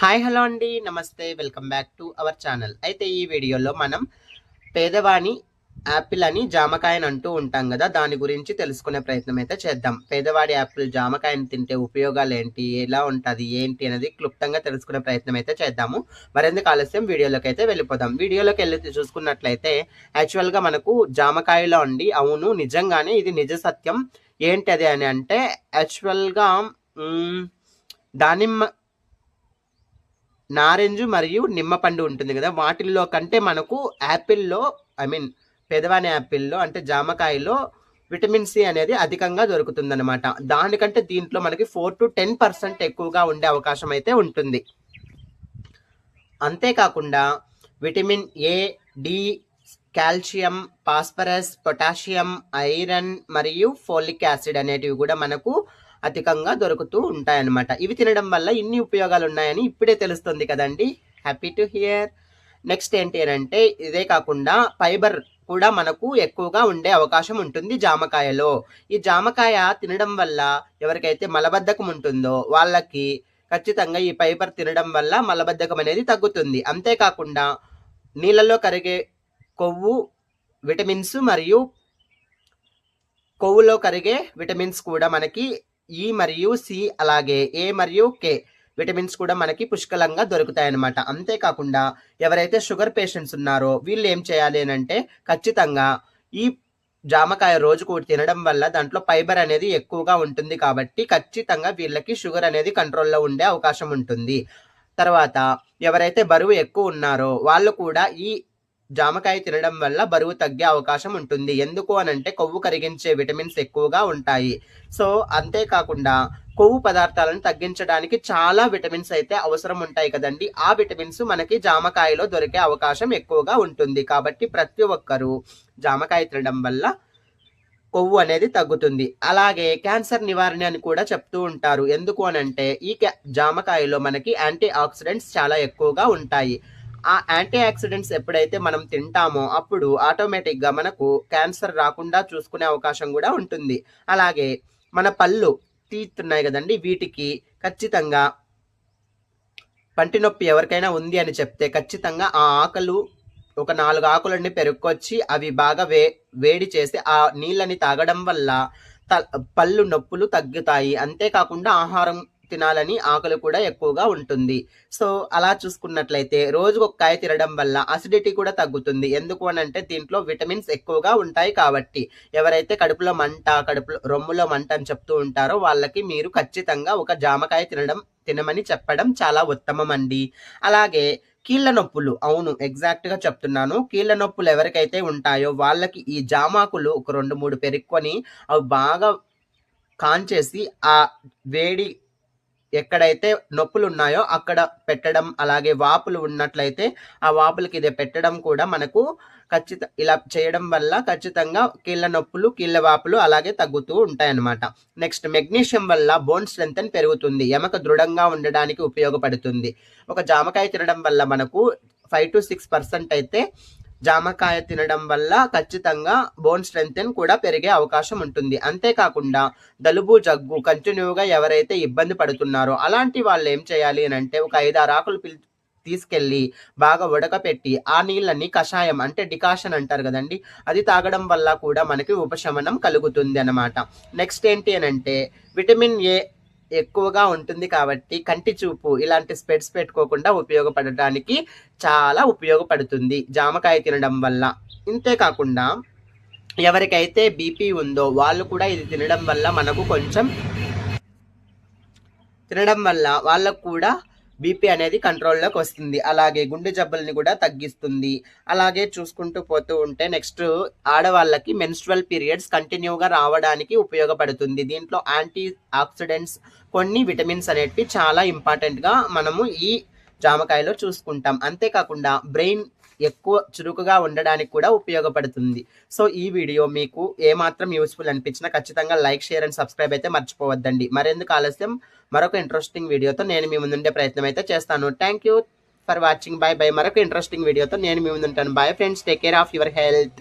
Hi hello అండి. నమస్తే welcome back to our channel. అయితే ఈ వీడియోలో మనం పేదవాణి యాపిల్ అని జామకాయని అంటూ ఉంటాం కదా దాని గురించి తెలుసుకునే ప్రయత్నం అయితే చేద్దాం. పేదవాడి యాపిల్ జామకాయని తింటే ఉపయోగాలు ఏంటి ఎలా ఉంటుంది ఏంటి అనేది క్లుప్తంగా తెలుసుకునే ప్రయత్నం అయితే చేద్దాము. మరెందుకు ఆలస్యం? వీడియోలోకి అయితే వెళ్ళిపోదాం. వీడియోలోకి వెళ్ళి చూసుకున్నట్లయితే యాక్చువల్గా మనకు జామకాయలో అండి అవును నిజంగానే ఇది నిజ సత్యం. ఏంటి అది అని అంటే యాక్చువల్గా దానిమ్మ నారెంజు మరియు నిమ్మపండు ఉంటుంది కదా వాటిల్లో కంటే మనకు యాపిల్లో ఐ మీన్ పెదవాని యాపిల్లో అంటే జామకాయలో విటమిన్ సి అనేది అధికంగా దొరుకుతుందన్నమాట. దానికంటే దీంట్లో మనకి ఫోర్ టు టెన్ పర్సెంట్ ఎక్కువగా ఉండే అవకాశం అయితే ఉంటుంది. అంతేకాకుండా vitamin A D calcium phosphorus potassium iron మరియు ఫోలిక్ యాసిడ్ అనేటివి కూడా మనకు అధికంగా దొరుకుతూ ఉంటాయన్నమాట. ఇవి తినడం వల్ల ఇన్ని ఉపయోగాలు ఉన్నాయని ఇప్పుడే తెలుస్తుంది కదండి. హ్యాపీ టు హియర్ నెక్స్ట్ ఏంటి అని అంటే ఇదే కాకుండా ఫైబర్ కూడా మనకు ఎక్కువగా ఉండే అవకాశం ఉంటుంది జామకాయలో. ఈ జామకాయ తినడం వల్ల ఎవరికైతే మలబద్ధకం ఉంటుందో వాళ్ళకి ఖచ్చితంగా ఈ ఫైబర్ తినడం వల్ల మలబద్ధకం అనేది తగ్గుతుంది. అంతేకాకుండా నీళ్ళలో కరిగే కొవ్వు విటమిన్స్ మరియు కొవ్వులో కరిగే విటమిన్స్ కూడా మనకి ఈ మరియు సి అలాగే ఏ మరియు కే విటమిన్స్ కూడా మనకి పుష్కలంగా దొరుకుతాయి అన్నమాట అంతేకాకుండా ఎవరైతే షుగర్ పేషెంట్స్ ఉన్నారో వీళ్ళు ఏం చేయాలి అని అంటే ఖచ్చితంగా ఈ జామకాయ రోజుకు తినడం వల్ల దాంట్లో ఫైబర్ అనేది ఎక్కువగా ఉంటుంది కాబట్టి ఖచ్చితంగా వీళ్ళకి షుగర్ అనేది కంట్రోల్లో ఉండే అవకాశం ఉంటుంది. తర్వాత ఎవరైతే బరువు ఎక్కువ ఉన్నారో వాళ్ళు కూడా ఈ జామకాయ తినడం వల్ల బరువు తగ్గే అవకాశం ఉంటుంది. ఎందుకు అనంటే కొవ్వు కరిగించే విటమిన్స్ ఎక్కువగా ఉంటాయి. సో అంతేకాకుండా కొవ్వు పదార్థాలను తగ్గించడానికి చాలా విటమిన్స్ అయితే అవసరం ఉంటాయి కదండి. ఆ విటమిన్స్ మనకి జామకాయలో దొరికే అవకాశం ఎక్కువగా ఉంటుంది. కాబట్టి ప్రతి ఒక్కరూ జామకాయ తినడం వల్ల కొవ్వు అనేది తగ్గుతుంది. అలాగే క్యాన్సర్ నివారణ అని కూడా చెప్తూ ఉంటారు. ఎందుకు అనంటే ఈ క్యా- జామకాయలో మనకి యాంటీ ఆక్సిడెంట్స్ చాలా ఎక్కువగా ఉంటాయి. ఆ యాంటీ ఆక్సిడెంట్స్ ఎప్పుడైతే మనం తింటామో అప్పుడు ఆటోమేటిక్గా మనకు క్యాన్సర్ రాకుండా చూసుకునే అవకాశం కూడా ఉంటుంది. అలాగే మన పళ్ళు టీత్ ఉన్నాయి కదండి వీటికి ఖచ్చితంగా పంటి నొప్పి ఎవరికైనా ఉంది అని చెప్తే ఖచ్చితంగా ఆ ఆకలు ఒక నాలుగు ఆకులన్నీ పెరుక్కొచ్చి అవి బాగా వే వేడి చేసి ఆ నీళ్ళని తాగడం వల్ల త పళ్ళు నొప్పులు తగ్గుతాయి. అంతేకాకుండా ఆహారం తినాలని ఆకలి కూడా ఎక్కువగా ఉంటుంది. సో అలా చూసుకున్నట్లయితే రోజుకు ఒక కాయ తినడం వల్ల అసిడిటీ కూడా తగ్గుతుంది. ఎందుకు అని అంటే దీంట్లో విటమిన్స్ ఎక్కువగా ఉంటాయి కాబట్టి. ఎవరైతే కడుపులో మంట కడుపులో రొమ్ములో మంట అని చెప్తూ ఉంటారో వాళ్ళకి మీరు ఖచ్చితంగా ఒక జామకాయ తినడం తినమని చెప్పడం చాలా ఉత్తమం అండి అలాగే కీళ్ళ నొప్పులు అవును ఎగ్జాక్ట్గా చెప్తున్నాను. కీళ్ళ నొప్పులు ఎవరికైతే ఉంటాయో వాళ్ళకి ఈ జామాకులు ఒక రెండు మూడు పెరుక్కొని అవి బాగా కాంచేసి ఆ వేడి ఎక్కడైతే నొప్పులు ఉన్నాయో అక్కడ పెట్టడం అలాగే వాపులు ఉన్నట్లయితే ఆ వాపులకి ఇది పెట్టడం కూడా మనకు ఖచ్చిత ఇలా చేయడం వల్ల ఖచ్చితంగా కీళ్ళ నొప్పులు కీళ్ళ వాపులు అలాగే తగ్గుతూ ఉంటాయన్నమాట. నెక్స్ట్ మెగ్నీషియం వల్ల బోన్ స్ట్రెంత్ పెరుగుతుంది. ఎమక దృఢంగా ఉండడానికి ఉపయోగపడుతుంది. ఒక జామకాయ తినడం వల్ల మనకు ఫైవ్ టు సిక్స్ పర్సెంట్ అయితే జామకాయ తినడం వల్ల ఖచ్చితంగా బోన్ స్ట్రెంగ్త్ కూడా పెరిగే అవకాశం ఉంటుంది. అంతేకాకుండా దలుబు జగ్గు కంటిన్యూగా ఎవరైతే ఇబ్బంది పడుతున్నారో అలాంటి వాళ్ళు ఏం చేయాలి అని అంటే ఒక ఐదు ఆరు ఆకులు పిల్ తీసుకెళ్ళి బాగా ఉడకపెట్టి ఆ నీళ్ళని కషాయం అంటే డికాషన్ అంటారు కదండి అది తాగడం వల్ల కూడా మనకి ఉపశమనం కలుగుతుంది అన్నమాట. నెక్స్ట్ ఏంటి అని అంటే విటమిన్ ఏ ఎక్కువగా ఉంటుంది కాబట్టి కంటి చూపు ఇలాంటి స్పెట్స్ పెట్టుకోకుండా ఉపయోగపడటానికి చాలా ఉపయోగపడుతుంది. జామకాయ తినడం వల్ల. ఇంతేకాకుండా ఎవరికైతే బీపీ ఉందో వాళ్ళు కూడా ఇది తినడం వల్ల మనకు కొంచెం తినడం వల్ల వాళ్ళకు కూడా బీపీ అనేది కంట్రోల్లోకి వస్తుంది. అలాగే గుండె జబ్బుల్ని కూడా తగ్గిస్తుంది. అలాగే చూసుకుంటూ పోతూ ఉంటే నెక్స్ట్ ఆడవాళ్ళకి మెన్స్ట్రల్ పీరియడ్స్ కంటిన్యూగా రావడానికి ఉపయోగపడుతుంది. దీంట్లో యాంటీ ఆక్సిడెంట్స్ కొన్ని విటమిన్స్ అనేటివి చాలా ఇంపార్టెంట్గా మనము ఈ జామకాయలో చూసుకుంటాం. అంతేకాకుండా బ్రెయిన్ ఎక్కువ చురుకుగా ఉండడానికి కూడా ఉపయోగపడుతుంది. సో ఈ వీడియో మీకు ఏమాత్రం యూస్ఫుల్ అనిపించినా ఖచ్చితంగా లైక్ షేర్ అండ్ సబ్స్క్రైబ్ అయితే మర్చిపోవద్దండి. మరెందుకు ఆలస్యం? మరొక ఇంట్రెస్టింగ్ వీడియోతో నేను మీ ముందుండే ప్రయత్నం అయితే చేస్తాను. Thank you for watching bye bye మరొక ఇంట్రెస్టింగ్ వీడియోతో నేను మీ ముందుంటాను. Bye friends take care of your health